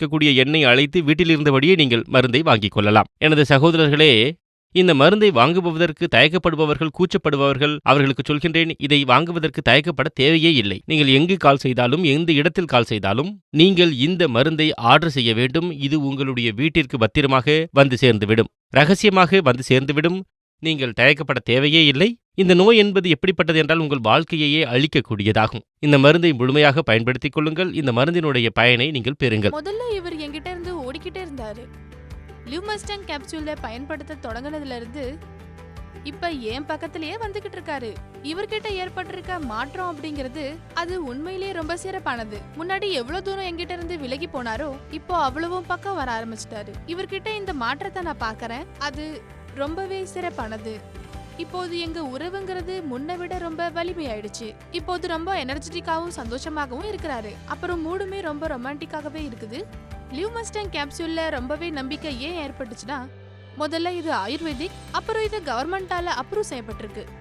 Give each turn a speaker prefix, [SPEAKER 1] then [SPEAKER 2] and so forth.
[SPEAKER 1] இருக்கக்கூடிய எண்ணெய் அழைத்து வீட்டில் இருந்தபடியே நீங்கள் மருந்தை வாங்கிக் கொள்ளலாம். எனது சகோதரர்களே இந்த மருந்தை வாங்குபவதற்கு தயக்கப்படுபவர்கள் கூச்சப்படுபவர்கள் அவர்களுக்கு சொல்கின்றேன் இதை வாங்குவதற்கு தயக்கப்பட தேவையே இல்லை. நீங்கள் எங்கு கால் செய்தாலும் எந்த இடத்தில் கால் செய்தாலும் நீங்கள் இந்த மருந்தை ஆர்டர் செய்ய வேண்டும். இது உங்களுடைய வீட்டிற்கு பத்திரமாக வந்து சேர்ந்துவிடும். ரகசியமாக வந்து சேர்ந்துவிடும். நீங்கள் தயக்கப்பட தேவையே இல்லை. இந்த நோய் என்பது எப்படிப்பட்டது என்றால் உங்கள் வாழ்க்கையையே அழிக்கக்கூடியதாகும். இந்த மருந்தை முழுமையாக பயன்படுத்திக் கொள்ளுங்கள். இந்த மருந்தினுடைய பயனை நீங்கள் பெறுங்கள்.
[SPEAKER 2] முதல்ல இவர் என்கிட்ட இருந்து ஓடிக்கிட்டே இருந்தாரு. லியூமஸ்டன் கேப்சூலை பயன்படுத்த தொடங்கினதுல இருந்து இப்ப என் பக்கத்திலேயே வந்துகிட்டு இருக்காரு. இவர்கிட்ட ஏற்பட்டிருக்க மாற்றம் அப்படிங்கிறது அது உண்மையிலேயே ரொம்ப சிறப்பானது. முன்னாடி எவ்வளவு தூரம் எங்கிட்ட இருந்து விலகி போனாரோ இப்போ அவ்வளவும் பக்கம் வர ஆரம்பிச்சிட்டாரு. இவர்கிட்ட இந்த மாற்றத்தை நான் பாக்குறேன். அது ரொம்பவே சிறப்பானது. இப்போது எங்க உறவுங்கிறது முன்ன விட ரொம்ப வலிமையாயிடுச்சு. இப்போது ரொம்ப எனர்ஜெட்டிக்காவும் சந்தோஷமாகவும் இருக்கிறாரு. அப்புறம் மூடுமே ரொம்ப ரொமான்டிக்காகவே இருக்குது. லியூமஸ்டன் கேப்சூல்ல ரொம்பவே நம்பிக்கை ஏன் ஏற்பட்டுச்சுன்னா முதல்ல இது ஆயுர்வேதிக் அப்புறம் இது கவர்மெண்டால அப்ரூவ் செய்யப்பட்டிருக்கு.